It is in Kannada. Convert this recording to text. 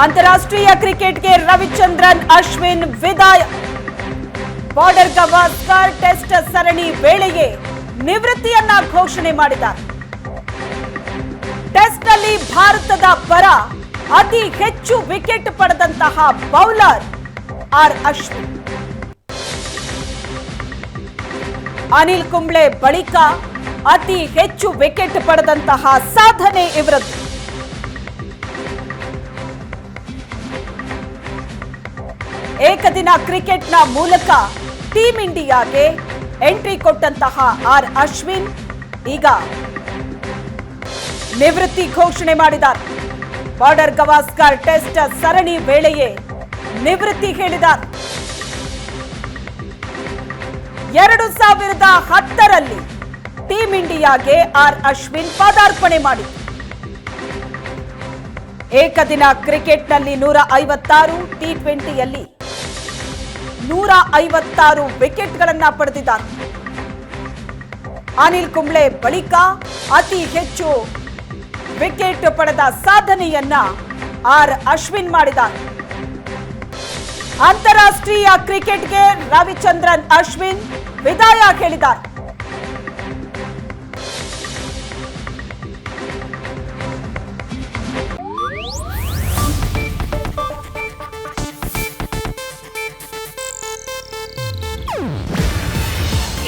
ಅಂತಾರಾಷ್ಟ್ರೀಯ ಕ್ರಿಕೆಟ್ಗೆ ರವಿಚಂದ್ರನ್, ಅಶ್ವಿನ್, ವಿದಾಯ. ಬಾರ್ಡರ್ ಗವಾಸ್ಕರ್ ಟೆಸ್ಟ್ ಸರಣಿ ವೇಳೆಗೆ ನಿವೃತ್ತಿಯನ್ನ ಘೋಷಣೆ ಮಾಡಿದ್ದಾರೆ. ಟೆಸ್ಟ್ನಲ್ಲಿ ಭಾರತದ ಪರ ಅತಿ ಹೆಚ್ಚು ವಿಕೆಟ್ ಪಡೆದಂತಹ ಬೌಲರ್ ಆರ್ ಅಶ್ವಿನ್. ಅನಿಲ್ ಕುಂಬ್ಳೆ ಬಳಿಕ ಅತಿ ಹೆಚ್ಚು ವಿಕೆಟ್ ಪಡೆದಂತಹ ಸಾಧನೆ ಇವರದ್ದು. ಏಕದಿನ ಕ್ರಿಕೆಟ್ನ ಮೂಲಕ ಟೀಂ ಇಂಡಿಯಾಗೆ ಎಂಟ್ರಿ ಕೊಟ್ಟಂತಹ ಆರ್ ಅಶ್ವಿನ್, ಈಗ ನಿವೃತ್ತಿ ಘೋಷಣೆ ಮಾಡಿದ್ದಾರೆ. ಬಾರ್ಡರ್ ಗವಾಸ್ಕರ್ ಟೆಸ್ಟ್ ಸರಣಿ ವೇಳೆಯೇ ನಿವೃತ್ತಿ ಹೇಳಿದ್ದಾರೆ. ಎರಡು ಸಾವಿರದ ಹತ್ತರಲ್ಲಿ ಟೀಂ ಇಂಡಿಯಾಗೆ ಆರ್ ಅಶ್ವಿನ್ ಪದಾರ್ಪಣೆ ಮಾಡಿದರು. ಏಕದಿನ ಕ್ರಿಕೆಟ್ನಲ್ಲಿ ನೂರ ಐವತ್ತಾರು, ಟಿ ಟ್ವೆಂಟಿಯಲ್ಲಿ ನೂರ ಐವತ್ತಾರು ವಿಕೆಟ್ಗಳನ್ನ ಪಡೆದಿದ್ದಾರೆ. ಅನಿಲ್ ಕುಂಬ್ಳೆ ಬಳಿಕ ಅತಿ ಹೆಚ್ಚು ವಿಕೆಟ್ ಪಡೆದ ಸಾಧನೆಯನ್ನ ಆರ್ ಅಶ್ವಿನ್ ಮಾಡಿದ್ದಾರೆ. ಅಂತಾರಾಷ್ಟ್ರೀಯ ಕ್ರಿಕೆಟ್ಗೆ ರವಿಚಂದ್ರನ್ ಅಶ್ವಿನ್ ವಿದಾಯ ಹೇಳಿದ್ದಾರೆ.